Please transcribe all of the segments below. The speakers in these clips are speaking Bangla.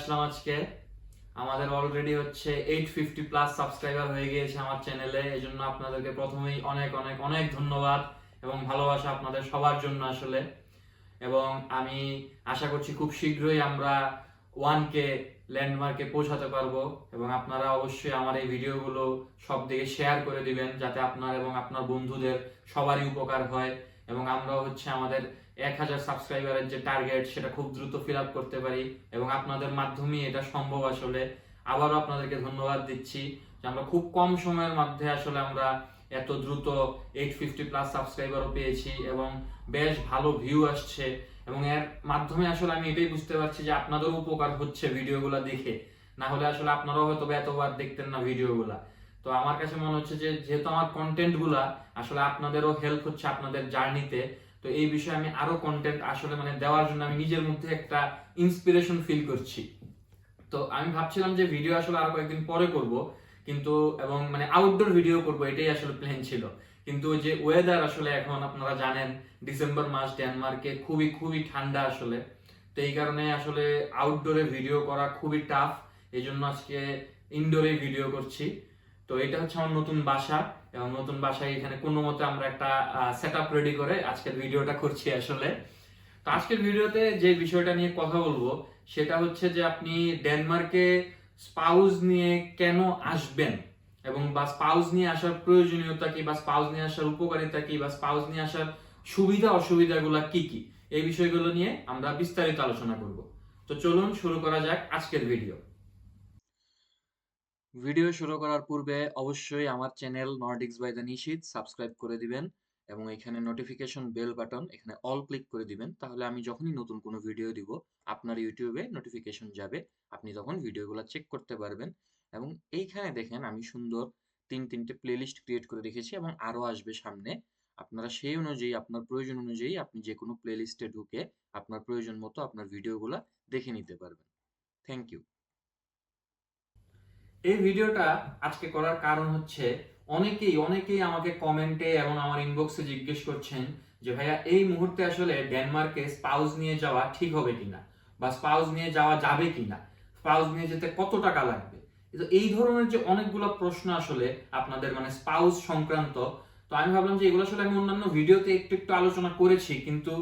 আসলাম আজকে। আমাদের অলরেডি হচ্ছে এইট ফিফটি প্লাস সাবস্ক্রাইবার হয়ে গিয়েছে আমার চ্যানেলে এই জন্য আপনাদেরকে প্রথমেই অনেক অনেক অনেক ধন্যবাদ এবং ভালোবাসা আপনাদের সবার জন্য আসলে। এবং আমি আশা করছি খুব শীঘ্রই আমরা ওয়ান কে ল্যান্ডমার্কে পৌঁছাতে পারব। এবং আপনারা অবশ্যই আমার এই ভিডিওগুলো সব দিকে শেয়ার করে দিবেন, যাতে আপনার এবং আপনার বন্ধুদের সবারই উপকার হয়। এবং আমরাও হচ্ছে আমাদের এক হাজার সাবস্ক্রাইবারের যে টার্গেট সেটা খুব দ্রুত ফিল আপ করতে পারি এবং আপনাদের মাধ্যমে এটা সম্ভব আসলে। আবারও আপনাদেরকে ধন্যবাদ দিচ্ছি যে আমরা খুব কম সময়ের মধ্যে আসলে আমরা এত দ্রুত এইট ফিফটি প্লাস সাবস্ক্রাইবারও পেয়েছি এবং বেশ ভালো ভিউ আসছে এবং এর মাধ্যমে আসলে আমি এটাই বুঝতে পারছি যে আপনাদেরও উপকার হচ্ছে ভিডিওগুলো দেখে। না হলে আসলে আপনারাও হয়তো এতবার দেখতেন না ভিডিওগুলা। তো আমার কাছে মনে হচ্ছে যে যেহেতু আমার কন্টেন্টগুলা আসলে আপনাদেরও হেল্প হচ্ছে আপনাদের জার্নিতে তো এই বিষয়ে আমি আরও কন্টেন্ট আসলে মানে দেওয়ার জন্য আমি নিজের মধ্যে একটা ইন্সপিরেশন ফিল করছি। তো আমি ভাবছিলাম যে ভিডিও আসলে আরও কয়েকদিন পরে করব, কিন্তু এবং মানে আউটডোর ভিডিও করব, এটাই আসলে প্ল্যান ছিল। কিন্তু যে ওয়েদার আসলে এখন আপনারা জানেন ডিসেম্বর মাস ডেনমার্কে খুবই খুবই ঠান্ডা আসলে। তো এই কারণে আসলে আউটডোরে ভিডিও করা খুবই টাফ এই জন্য আজকে ইনডোরে ভিডিও করছি। তো এটা হচ্ছে আমার নতুন বাসা। এবং নতুন বাসায় এখানে কোনো মতে আমরা একটা সেট আপ রেডি করে আজকের ভিডিওটা করছি আসলে। তো আজকের ভিডিওতে যে বিষয়টা নিয়ে কথা বলব, সেটা হচ্ছে যে আপনি ডেনমার্কে স্পাউস নিয়ে কেন আসবেন? এবং বা স্পাউস নিয়ে আসার প্রয়োজনীয়তা কি, বা স্পাউস নিয়ে আসার উপকারিতা কি, বা স্পাউস নিয়ে আসার সুবিধা, অসুবিধাগুলো কি কি? এই বিষয়গুলো নিয়ে আমরা বিস্তারিত আলোচনা করব। তো চলুন শুরু করা যাক আজকের ভিডিও। ভিডিও শুরু করার পূর্বে অবশ্যই আমার channel Nordics by the Nishit subscribe করে দিবেন এবং এখানে নোটিফিকেশন বেল বাটন এখানে অল ক্লিক করে দিবেন। তাহলে আমি যখনই নতুন কোনো ভিডিও দিব, আপনার ইউটিউবে নোটিফিকেশন যাবে, আপনি তখন ভিডিওগুলো চেক করতে পারবেন। এবং এইখানে দেখেন আমি সুন্দর তিন, তিনটে প্লেলিস্ট ক্রিয়েট করে রেখেছি এবং আরও আসবে সামনে। আপনারা সেই অনুযায়ী, আপনার প্রয়োজন অনুযায়ী আপনি যে কোনো প্লেলিস্টে ঢুকে আপনার প্রয়োজন মতো আপনার ভিডিওগুলো দেখে নিতে পারবেন। থ্যাংক ইউ এই ভিডিওটা আজকে করার কারণ হচ্ছে অনেকেই অনেকেই আমাকে কমেন্টে এবং আমার ইনবক্সে জিজ্ঞেস করছেন যে, ভাইয়া, এই মুহূর্তে আসলে ডেনমার্কে স্পাউস নিয়ে যাওয়া ঠিক হবে কিনা? বা স্পাউস নিয়ে যাওয়া যাবে কিনা? স্পাউস নিয়ে যেতে কত টাকা লাগবে? তো এই ধরনের যে অনেকগুলো প্রশ্ন আসলে আপনাদের মানে স্পাউস সংক্রান্ত, তো আমি ভাবলাম যে এগুলো আসলে আমি অন্যান্য ভিডিওতে একটু একটু আলোচনা করেছি, কিন্তু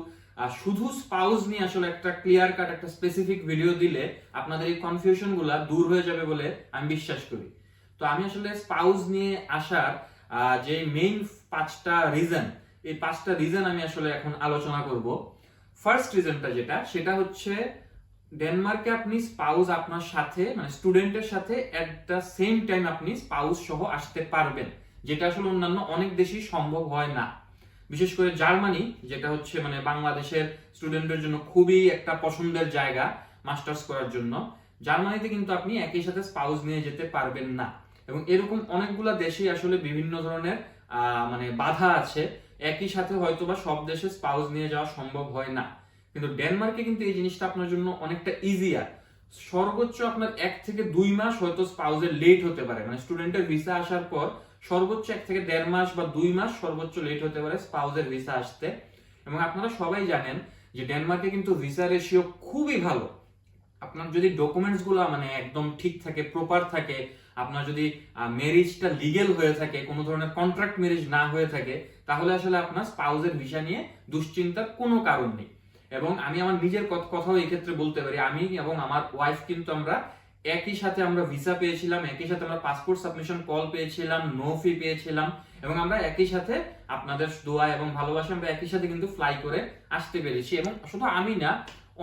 শুধু স্পাউস নিয়ে আসলে একটা ক্লিয়ার কাট একটা স্পেসিফিক ভিডিও দিলে আপনাদের এই কনফিউশনগুলা দূর হয়ে যাবে বলে আমি বিশ্বাস করি। তো আমি আসলে স্পাউস নিয়ে আসার যে মেইন পাঁচটা রিজন এই পাঁচটা রিজন আমি আসলে এখন আলোচনা করব। ফার্স্ট রিজনটা যেটা, সেটা হচ্ছে ডেনমার্কে আপনি স্পাউস আপনার সাথে মানে স্টুডেন্টের সাথে এট দ্য সেম টাইম আপনি স্পাউস সহ আসতে পারবেন, যেটা আসলে অন্যান্য অনেক দেশেই সম্ভব হয় না। বিশেষ করে জার্মানি, যেটা হচ্ছে মানে বাংলাদেশের স্টুডেন্টের জন্য খুবই একটা পছন্দের জায়গা, মাস্টার্স করার জন্য। জার্মানিতে কিন্তু আপনি একই সাথে স্পাউস নিয়ে যেতে পারবেন না। এবং এরকম অনেকগুলা দেশে আসলে বিভিন্ন ধরনের মানে বাধা আছে। একই সাথে হয়তো বা সব দেশে স্পাউস নিয়ে যাওয়া সম্ভব হয় না। কিন্তু ডেনমার্কে কিন্তু এই জিনিসটা আপনার জন্য অনেকটা ইজিয়ার সর্বোচ্চ আপনার এক থেকে দুই মাস হয়তো স্পাউসের লেট হতে পারে। মানে স্টুডেন্টের ভিসা আসার পর সর্বোচ্চ এক থেকে দেড় মাস বা দুই মাস সর্বোচ্চ লেট হতে পারে স্পাউসের ভিসা আসতে। এবং আপনারা সবাই জানেন যে ডেনমার্কে কিন্তু ভিসা রেশিও খুবই ভালো। আপনার যদি ডকুমেন্টসগুলা মানে একদম ঠিক থাকে প্রপার থাকে, আপনার যদি ম্যারেজটা লিগেল হয়ে থাকে, কোনো ধরনের কন্ট্রাক্ট ম্যারেজ না হয়ে থাকে, তাহলে আসলে আপনার স্পাউসের ভিসা নিয়ে দুশ্চিন্তার কোনো কারণ নেই। এবং আমি আমার নিজের কথাও এই ক্ষেত্রে বলতে পারি। আমি এবং আমার ওয়াইফ কিন্তু আমরা একই সাথে আমরা ভিসা পেয়েছিলাম, একই সাথে আমরা পাসপোর্ট সাবমিশন কল পেয়েছিলাম নো ফি পেয়েছিলাম, এবং আমরা একই সাথে আপনাদের দোয়া এবং ভালোবাসা আমরা একই সাথে কিন্তু ফ্লাই করে আসতে পেরেছি। এবং শুধু আমি না,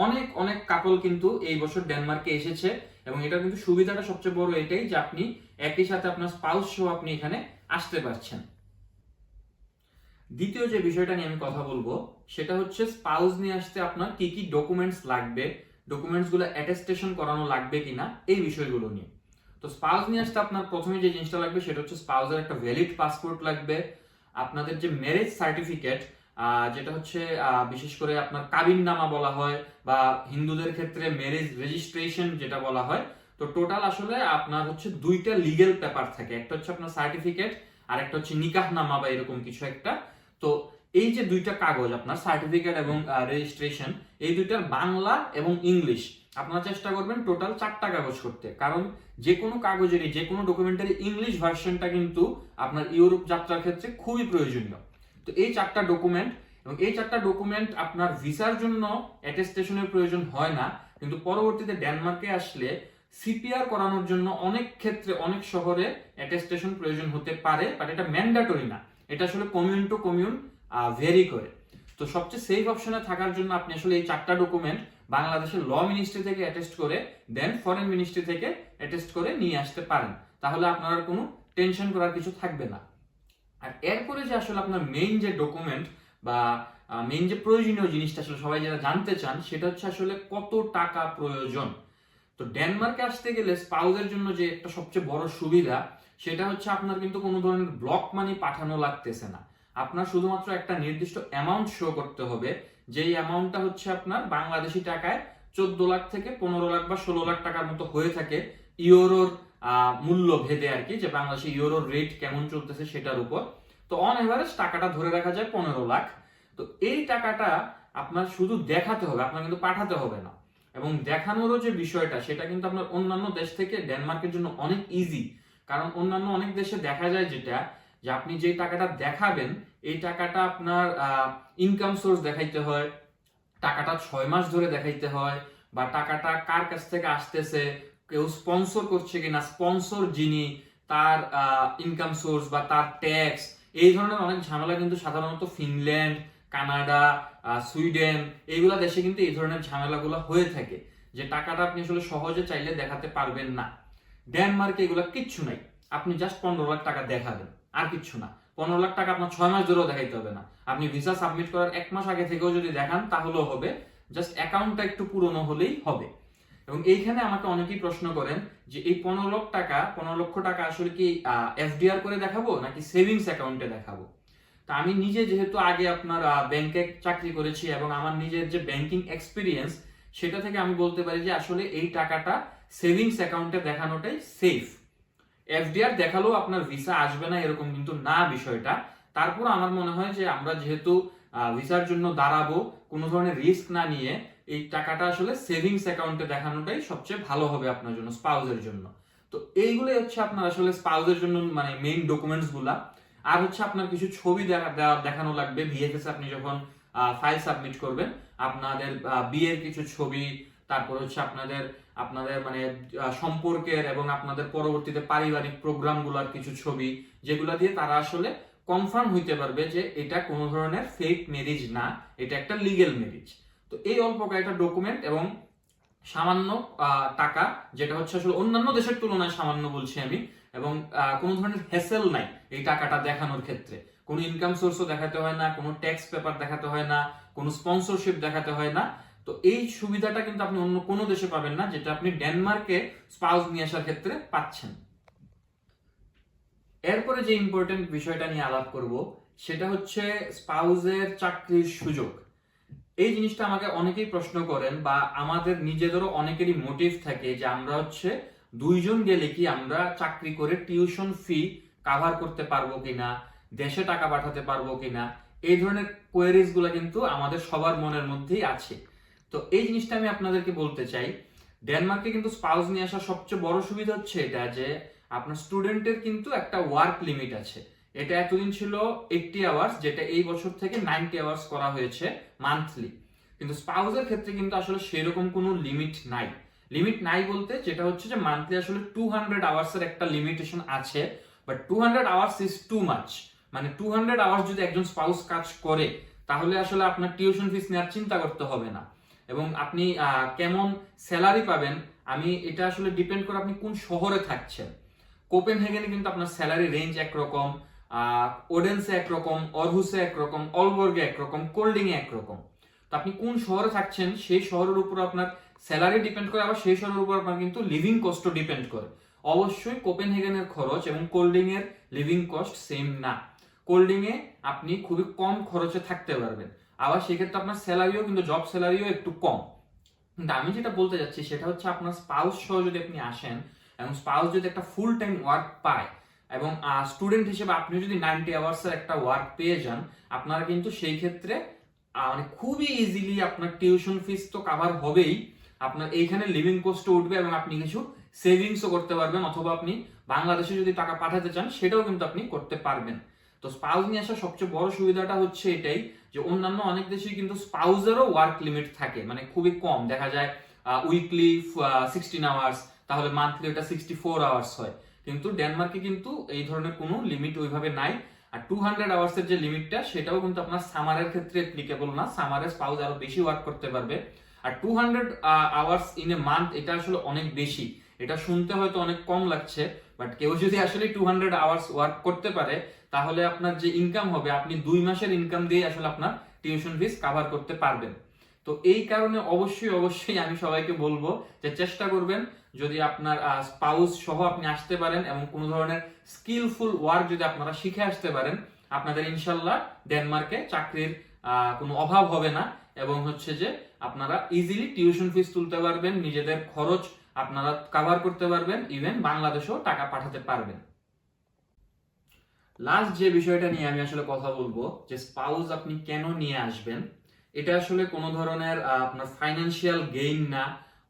অনেক অনেক কাপল কিন্তু এই বছর ডেনমার্কে এসেছে, এবং এটা কিন্তু সুবিধাটা সবচেয়ে বড় এটাই যে আপনি একই সাথে আপনার স্পাউস সহ আপনি এখানে আসতে পারছেন। দ্বিতীয় যে বিষয়টা নিয়ে আমি কথা বলব, সেটা হচ্ছে স্পাউস নিয়ে আসতে আপনার কি কি ডকুমেন্টস লাগবে ডকুমেন্টসগুলো অ্যাটেস্টেশন করানো লাগবে কিনা, এই বিষয়গুলো নিয়ে। তো স্পাউস নিয়ে আসতে আপনার প্রথমে যে জিনিসটা লাগবে, সেটা হচ্ছে স্পাউসের একটা ভ্যালিড পাসপোর্ট লাগবে, আপনাদের যে ম্যারেজ সার্টিফিকেট যেটা হচ্ছে বিশেষ করে আপনার কাবিন নামা বলা হয়, বা হিন্দুদের ক্ষেত্রে ম্যারেজ রেজিস্ট্রেশন যেটা বলা হয়, তো টোটাল আসলে আপনার হচ্ছে দুইটা লিগেল পেপার থাকে। একটা হচ্ছে আপনার সার্টিফিকেট আর একটা হচ্ছে নিকাহ নামা বা এরকম কিছু একটা। তো এই যে দুইটা কাগজ, আপনার সার্টিফিকেট এবং রেজিস্ট্রেশন এই দুইটার বাংলা এবং ইংলিশ, আপনারা চেষ্টা করবেন টোটাল চারটা কাগজ করতে। কারণ যে কোনো কাগজেরই যে কোনো ডকুমেন্টারি ইংলিশ ভার্সনটা কিন্তু আপনার ইউরোপ যাত্রার ক্ষেত্রে খুবই প্রয়োজনীয়। তো এই চারটা ডকুমেন্ট এবং এই চারটা ডকুমেন্ট আপনার ভিসার জন্য অ্যাটেস্টেশনের প্রয়োজন হয় না, কিন্তু পরবর্তীতে ডেনমার্কে আসলে সিপিআর করানোর জন্য অনেক ক্ষেত্রে, অনেক শহরে অ্যাটেস্টেশন প্রয়োজন হতে পারে বাট এটা ম্যান্ডাটরি না। এটা আসলে কমিউন টু কমিউন ভেরি করে। তো সবচেয়ে সেফ অপশনে থাকার জন্য আপনি আসলে এই চারটা ডকুমেন্ট বাংলাদেশের ল মিনিস্ট্রি থেকে অ্যাটেস্ট করে দেন ফরেন মিনিস্ট্রি থেকে অ্যাটেস্ট করে নিয়ে আসতে পারেন। তাহলে আপনার কোনো টেনশন করার কিছু থাকবে না। আর এরপরে যে আসলে আপনার মেইন যে ডকুমেন্ট বা মেইন যে প্রয়োজনীয় জিনিসটা আসলে সবাই যারা জানতে চান, সেটা হচ্ছে আসলে কত টাকা প্রয়োজন। তো ডেনমার্কে আসতে গেলে স্পাউজের জন্য যে একটা সবচেয়ে বড় সুবিধা, সেটা হচ্ছে আপনার কিন্তু কোনো ধরনের ব্লক মানি পাঠানো লাগতেছে না। আপনার শুধুমাত্র একটা নির্দিষ্ট অ্যামাউন্ট শো করতে হবে, যেই অ্যামাউন্টটা হচ্ছে আপনার বাংলাদেশি টাকায় চোদ্দ লাখ থেকে পনেরো লাখ বা ষোলো লাখ টাকার মতো হয়ে থাকে ইউরোর মূল্য ভেদে আর কি, যে বাংলাদেশে ইউরোর রেট কেমন চলতেছে সেটার উপর। তো অন এভারেজ টাকাটা ধরে রাখা যায় পনেরো লাখ। তো এই টাকাটা আপনার শুধু দেখাতে হবে, আপনার কিন্তু পাঠাতে হবে না। এবং দেখানোরও যে বিষয়টা, সেটা কিন্তু আপনার অন্যান্য দেশ থেকে ডেনমার্কের জন্য অনেক ইজি কারণ অন্যান্য অনেক দেশে দেখা যায় যেটা যে আপনি যে টাকাটা দেখাবেন, এই টাকাটা আপনার ইনকাম সোর্স দেখাইতে হয়, টাকাটা ছয় মাস ধরে দেখাইতে হয়, বা টাকাটা কার কাছ থেকে আসতেছে, কেউ স্পন্সর করছে কিনা স্পন্সর যিনি, তার ইনকাম সোর্স বা তার ট্যাক্স এই ধরনের অনেক ঝামেলা কিন্তু সাধারণত ফিনল্যান্ড, কানাডা সুইডেন, এইগুলা দেশে কিন্তু এই ধরনের ঝামেলাগুলো হয়ে থাকে, যে টাকাটা আপনি আসলে সহজে চাইলে দেখাতে পারবেন না। ডেনমার্কে এগুলো কিচ্ছু নাই, আপনি জাস্ট পনেরো লাখ টাকা দেখাবেন। আর কিচ্ছু না। পনেরো লাখ টাকা আপনার ছয় মাস ধরেও দেখাইতে হবে না। আপনি ভিসা সাবমিট করার এক মাস আগে থেকেও যদি দেখান, তাহলেও হবে। জাস্ট অ্যাকাউন্টটা একটু পুরনো হলেই হবে। এবং এইখানে আমাকে অনেকেই প্রশ্ন করেন যে এই পনেরো লক্ষ টাকা, পনেরো লক্ষ টাকা আসলে কি এফডিআর করে দেখাবো নাকি সেভিংস অ্যাকাউন্টে দেখাবো? তা আমি নিজে যেহেতু আগে আপনার ব্যাংকে চাকরি করেছি এবং আমার নিজের যে ব্যাংকিং এক্সপিরিয়েন্স সেটা থেকে আমি বলতে পারি যে আসলে এই টাকাটা সেভিংস অ্যাকাউন্টে দেখানোটাই সেফ এফডিআর দেখালেও আপনার ভিসা আসবে না এরকম কিন্তু না বিষয়টা। তারপর আমার মনে হয় যে আমরা যেহেতু ভিসার জন্য দাঁড়াবো, কোনো ধরনের রিস্ক না নিয়ে এই টাকাটা আসলে সেভিংস অ্যাকাউন্টে দেখানোটাই সবচেয়ে ভালো হবে আপনার জন্য স্পাউজের জন্য। তো এইগুলোই হচ্ছে আপনার আসলে স্পাউজের জন্য মানে মেইন ডকুমেন্টসগুলা। আর হচ্ছে আপনার কিছু ছবি দেখানো লাগবে। ভিএফএস আপনি যখন ফাইল সাবমিট করবেন, আপনাদের বিয়ের কিছু ছবি, তারপর হচ্ছে আপনাদের আপনাদের মানে সম্পর্কের এবং আপনাদের পরবর্তীতে পারিবারিক প্রোগ্রামগুলোর কিছু ছবি, যেগুলো দিয়ে তারা আসলে কনফার্ম হইতে পারবে যে এটা কোনো ধরনের ফেক ম্যারেজ না, এটা একটা লিগেল ম্যারেজ তো এই অল্প কয়েকটা ডকুমেন্ট এবং সামান্য টাকা, যেটা হচ্ছে আসলে অন্যান্য দেশের তুলনায় সামান্য বলছি আমি, এবং কোনো ধরনের হ্যাসেল নাই এই টাকাটা দেখানোর ক্ষেত্রে। কোনো ইনকাম সোর্সও দেখাতে হয় না, কোনো ট্যাক্স পেপার দেখাতে হয় না, কোনো স্পন্সরশিপ দেখাতে হয় না। তো এই সুবিধাটা কিন্তু আপনি অন্য কোনো দেশে পাবেন না, যেটা আপনি ডেনমার্কে স্পাউস নিয়ে আসার ক্ষেত্রে পাচ্ছেন। এরপরে যে ইম্পর্টেন্ট বিষয়টা নিয়ে আলাপ করব, সেটা হচ্ছে স্পাউজের চাকরির সুযোগ। এই জিনিসটা আমাকে অনেকেই প্রশ্ন করেন বা আমাদের নিজেদেরও অনেকেরই মোটিভ থাকে যে আমরা হচ্ছে দুইজন গেলে কি আমরা চাকরি করে টিউশন ফি কাভার করতে পারব কিনা, দেশে টাকা পাঠাতে পারব কিনা, এই ধরনের কোয়েরিজগুলো কিন্তু আমাদের সবার মনের মধ্যেই আছে। তো এই জিনিসটা আমি আপনাদেরকে বলতে চাই। ডেনমার্কে কিন্তু স্পাউস নিয়ে আসার সবচেয়ে বড় সুবিধা হচ্ছে এটা যে, আপনার স্টুডেন্টের কিন্তু একটা ওয়ার্ক লিমিট আছে। এটা এতদিন ছিল এইটটি আওয়ার্স যেটা এই বছর থেকে নাইনটি আওয়ার্স করা হয়েছে মান্থলি কিন্তু স্পাউসের ক্ষেত্রে কিন্তু আসলে সেরকম কোনো লিমিট নাই। লিমিট নাই বলতে যেটা হচ্ছে যে মান্থলি আসলে টু হান্ড্রেড আওয়ার্সের একটা লিমিটেশন আছে। But two hundred hours is too much মানে টু হান্ড্রেড আওয়ার্স যদি একজন স্পাউস কাজ করে, তাহলে আসলে আপনার টিউশন ফিস নেওয়ার চিন্তা করতে হবে না। এবং আপনি কেমন স্যালারি পাবেন, আমি এটা আসলে ডিপেন্ড করে আপনি কোন শহরে থাকছেন। কোপেন হেগেনে কিন্তু আপনার স্যালারি রেঞ্জ একরকম ওডেন্সে একরকম, অরহুসে একরকম, অলবর্গে একরকম কোল্ডিং এ একরকম। তো আপনি কোন শহরে থাকছেন, সেই শহরের উপর আপনার স্যালারি ডিপেন্ড করে, আবার সেই শহরের উপর আপনার কিন্তু লিভিং কস্টও ডিপেন্ড করে। অবশ্যই কোপেন হেগেনের খরচ এবং কোল্ডিং এর লিভিং কস্ট সেম না। কোল্ডিংয়ে আপনি খুবই কম খরচে থাকতে পারবেন। আবার সেক্ষেত্রে আপনার স্যালারিও কিন্তু জব স্যালারিও একটু কম। কিন্তু আমি যেটা বলতে যাচ্ছি, সেটা হচ্ছে আপনার স্পাউস সহ যদি আপনি আসেন এবং স্পাউস যদি একটা ফুল টাইম ওয়ার্ক পায় এবং স্টুডেন্ট হিসেবে আপনি যদি নাইনটি আওয়ার্সের একটা ওয়ার্ক পেয়ে যান, আপনারা কিন্তু সেই ক্ষেত্রে মানে খুবই ইজিলি আপনার টিউশন ফিস তো কাভার হবেই। আপনার এইখানে লিভিং কস্ট উঠবে এবং আপনি কিছু সেভিংসও করতে পারবেন অথবা আপনি বাংলাদেশে যদি টাকা পাঠাতে চান, সেটাও কিন্তু আপনি করতে পারবেন। তো স্পাউস নিয়ে আসার সবচেয়ে বড় সুবিধাটা হচ্ছে এটাই যে অন্যান্য অনেক দেশেই কিন্তু স্পাউসেরও ওয়ার্ক লিমিট থাকে মানে খুবই কম। দেখা যায় উইকলি সিক্সটিন আওয়ার্স তাহলে মান্থলি ওটা সিক্সটি ফোর আওয়ার্স হয়। কিন্তু ডেনমার্কে কিন্তু এই ধরনের কোনো লিমিট ওইভাবে নাই। আর টু হান্ড্রেড আওয়ার্সের যে লিমিটটা সেটাও কিন্তু আপনার সামারের ক্ষেত্রে অ্যাপ্লিকেবল না। সামারের স্পাউস আরও বেশি ওয়ার্ক করতে পারবে। আর two hundred hours in a month এটা আসলে অনেক বেশি। এটা শুনতে হয়তো অনেক কম লাগছে বাট কেউ যদি আসলে টু হান্ড্রেড আওয়ার্স ওয়ার্ক করতে পারে, তাহলে আপনার যে ইনকাম হবে, আপনি দুই মাসের ইনকাম দিয়ে আসলে আপনার টিউশন ফিস কাভার করতে পারবেন। তো এই কারণে অবশ্যই অবশ্যই আমি সবাইকে বলব যে চেষ্টা করবেন, যদি আপনার স্পাউস সহ আপনি আসতে পারেন এবং কোনো ধরনের স্কিলফুল ওয়ার্ক যদি আপনারা শিখে আসতে পারেন, আপনাদের ইনশাল্লাহ ডেনমার্কে চাকরির কোনো অভাব হবে না এবং হচ্ছে যে আপনারা ইজিলি টিউশন ফিস তুলতে পারবেন, নিজেদের খরচ আপনারা কাভার করতে পারবেন ইভেন বাংলাদেশেও টাকা পাঠাতে পারবেন। লাস্ট যে বিষয়টা নিয়ে আমি আসলে কথা বলব, যে স্পাউস আপনি কেন নিয়ে আসবেন, এটা আসলে কোনো ধরনের আপনার ফাইন্যান্সিয়াল গেইন না,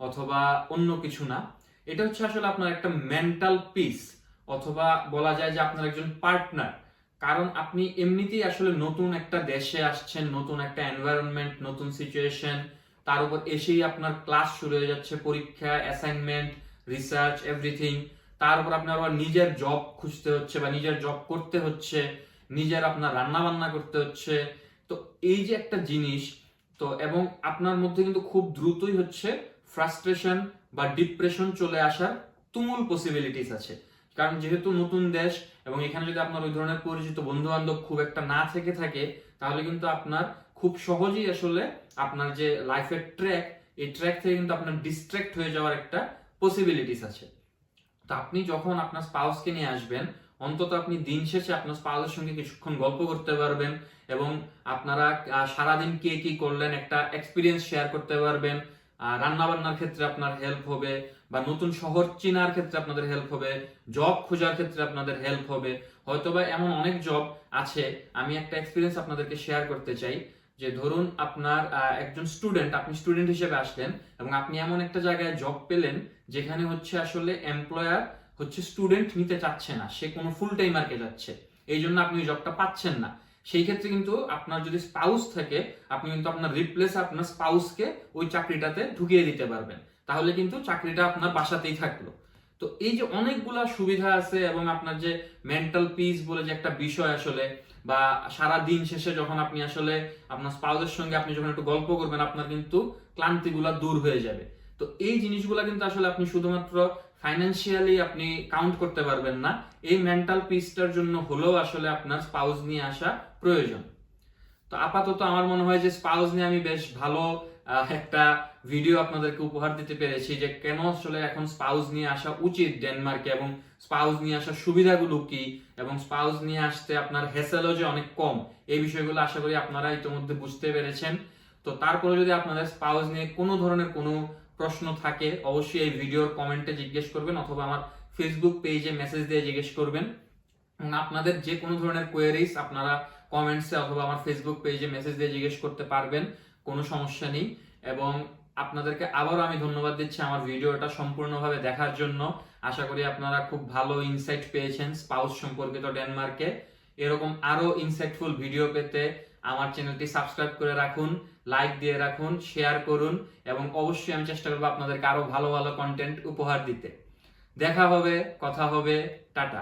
অথবা অন্য কিছু না। এটা হচ্ছে আসলে আপনার একটা মেন্টাল পিস অথবা বলা যায় যে আপনার একজন পার্টনার কারণ আপনি এমনিতেই আসলে নতুন একটা দেশে আসছেন, নতুন একটা এনভায়রনমেন্ট নতুন সিচুয়েশন তার উপর এসেই আপনার ক্লাস শুরু হয়ে যাচ্ছে, পরীক্ষা অ্যাসাইনমেন্ট রিসার্চ এভরিথিং তার উপর আপনার আবার নিজের জব খুঁজতে হচ্ছে বা নিজের জব করতে হচ্ছে, নিজের আপনার রান্না বান্না করতে হচ্ছে। তো এই যে একটা জিনিস, তো এবং আপনার মধ্যে কিন্তু খুব দ্রুতই হচ্ছে ফ্রাস্ট্রেশন বা ডিপ্রেশন চলে আসার তুমুল পসিবিলিটিস আছে। কারণ যেহেতু নতুন দেশ এবং এখানে যদি আপনার ওই ধরনের পরিচিত বন্ধু বান্ধব খুব একটা না থেকে থাকে, তাহলে কিন্তু আপনার খুব সহজেই আসলে আপনার যে লাইফের ট্র্যাক এই ট্র্যাক থেকে কিন্তু আপনার ডিস্ট্র্যাক্ট হয়ে যাওয়ার একটা পসিবিলিটিস আছে। তো আপনি যখন আপনার স্পাউসকে নিয়ে আসবেন, অন্তত আপনি দিন শেষে আপনার স্পাউসের সঙ্গে কিছুক্ষণ গল্প করতে পারবেন এবং আপনারা সারাদিন কে কি করলেন একটা এক্সপিরিয়েন্স শেয়ার করতে পারবেন। রান্না বান্নার ক্ষেত্রে আপনার হেল্প হবে বা নতুন শহর চেনার ক্ষেত্রে আপনাদের হেল্প হবে জব খোঁজার ক্ষেত্রে আপনাদের হেল্প হবে। হয়তোবা এমন অনেক জব আছে, আমি একটা এক্সপিরিয়েন্স আপনাদেরকে শেয়ার করতে চাই। যে ধরুন আপনার একজন স্টুডেন্ট আপনি স্টুডেন্ট হিসেবে আসলেন এবং আপনি এমন একটা জায়গায় জব পেলেন যেখানে হচ্ছে আসলে এমপ্লয়ার হচ্ছে স্টুডেন্ট নিতে চাচ্ছে না, সে কোনো ফুল টাইমারকে যাচ্ছে, এই জন্য আপনি ওই জবটা পাচ্ছেন না। সেই ক্ষেত্রে কিন্তু আপনার যদি স্পাউস থাকে, আপনি কিন্তু আপনার রিপ্লেস আপনার স্পাউসকে ওই চাকরিটাতে ঢুকিয়ে দিতে পারবেন, তাহলে কিন্তু চাকরিটা আপনার বাসাতেই থাকল। তো এই যে অনেকগুলা সুবিধা আছে এবং আপনার যে মেন্টাল পিস বলে যে একটা বিষয় আসলে বা সারা দিন শেষে যখন আপনি আসলে আপনার স্পাউসের সঙ্গে আপনি যখন একটু গল্প করবেন, আপনার কিন্তু ক্লান্তিগুলো দূর হয়ে যাবে। তো এই জিনিসগুলো কিন্তু আসলে আপনি শুধুমাত্র ফাইন্যান্সিয়ালি আপনি কাউন্ট করতে পারবেন না, এই মেন্টাল পিসটার জন্য হলেও আসলে আপনার স্পাউস নিয়ে আসা প্রয়োজন। তো আপাতত আমার মনে হয় যে স্পাউস নিয়ে আমি বেশ ভালো একটা ভিডিও আপনাদেরকে উপহার দিতে পেরেছি যে কেন আসলে এখন স্পাউস নিয়ে আসা উচিত ডেনমার্কে এবং স্পাউস নিয়ে আসার সুবিধাগুলো কি এবং স্পাউস নিয়ে আসতে আপনার হেসেলও যে অনেক কম, এই বিষয়গুলো আশা করি আপনারা ইতিমধ্যে বুঝতে পেরেছেন। তো তারপরে যদি আপনাদের স্পাউস নিয়ে কোনো ধরনের কোনো প্রশ্ন থাকে, অবশ্যই এই ভিডিওর কমেন্টে জিজ্ঞেস করবেন অথবা আমার ফেসবুক পেজে মেসেজ দিয়ে জিজ্ঞেস করবেন। আপনাদের যে কোনো ধরনের কোয়েরিজ আপনারা কমেন্টসে অথবা আমার ফেসবুক পেজে মেসেজ দিয়ে জিজ্ঞেস করতে পারবেন। কোনো সমস্যা নেই। এবং আপনাদেরকে আবারও আমি ধন্যবাদ দিচ্ছি আমার ভিডিওটা সম্পূর্ণভাবে দেখার জন্য। আশা করি আপনারা খুব ভালো ইনসাইট পেয়েছেন স্পাউস সম্পর্কিত ডেনমার্কে। এরকম আরও ইনসাইটফুল ভিডিও পেতে আমার চ্যানেলটি সাবস্ক্রাইব করে রাখুন লাইক দিয়ে রাখুন শেয়ার করুন এবং অবশ্যই আমি চেষ্টা করব আপনাদেরকে আরও ভালো ভালো কন্টেন্ট উপহার দিতে। দেখা হবে, কথা হবে, টাটা।